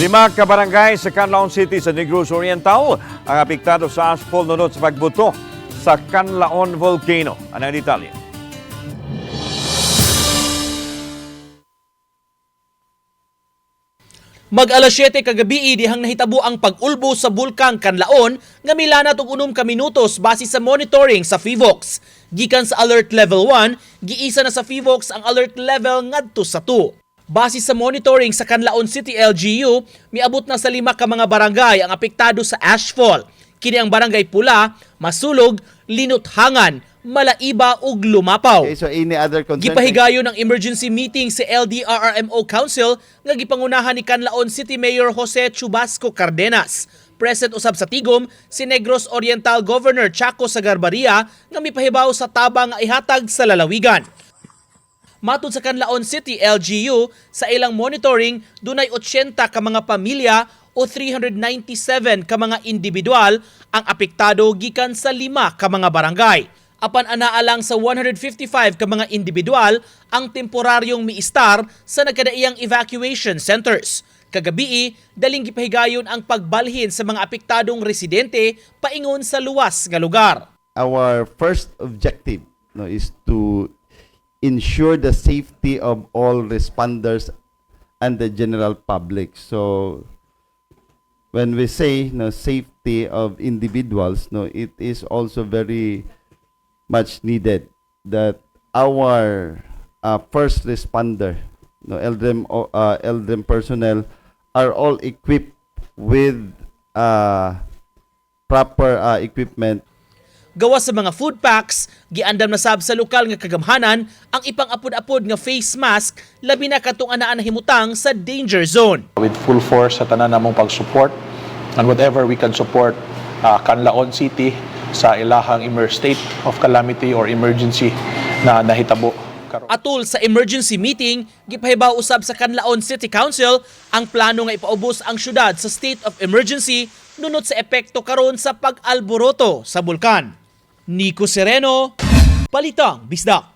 Lima ka barangay sa Canlaon City sa Negros Oriental ang apektado sa asphalt nunod sa pagbuto sa Canlaon Volcano. Ano ang detalye? Mag alas 7 kagabi dihang nahitabo ang pag-ulbo sa bulkang Kanlaon nga milana og unom ka minutos base sa monitoring sa FIVOX. Gikan sa alert level 1, giisa na sa FIVOX ang alert level ngadto sa 2. Base sa monitoring sa Canlaon City LGU, miabot na sa lima ka mga barangay ang apektado sa ashfall. Kini ang barangay Pula, Masulog, Linuthangan, Malaiba ug Lumapaw. Okay, so any other concern? Gipahigayon ng emergency meeting si LDRRMO Council nga gipangunahan ni Canlaon City Mayor Jose Chubasco Cardenas. Present usab sa tigom si Negros Oriental Governor Chaco Sagarbaria nga mipahibaw sa tabang ihatag sa lalawigan. Matod sa Canlaon City LGU, sa ilang monitoring, dunay 80 ka mga pamilya o 397 ka mga individual ang apektado gikan sa lima ka mga barangay. Apan anaalang sa 155 ka mga individual ang temporaryong miistar sa nagkadaiyang evacuation centers. Kagabi, daling gipahigayon ang pagbalhin sa mga apektadong residente paingon sa luwas nga lugar. Our first objective no, is to ensure the safety of all responders and the general public. So when we say no safety of individuals, no, it is also very much needed that our uh, first responder, no, LDM, uh, LDM personnel are all equipped with uh, proper uh, equipment gawa sa mga food packs, giandam na sab sa lokal nga kagamhanan ang ipang apod-apod nga face mask labi na katong anaan na himutang sa danger zone. with full force sa tanan namong pag-support and whatever we can support uh, Canlaon City sa ilahang emer- state of calamity or emergency na nahitabo. Atul sa emergency meeting, gipahibaw usab sa Canlaon City Council ang plano nga ipaubos ang syudad sa state of emergency nunot sa epekto karon sa pag-alboroto sa bulkan. Nico Sereno, Palitang Bisdak.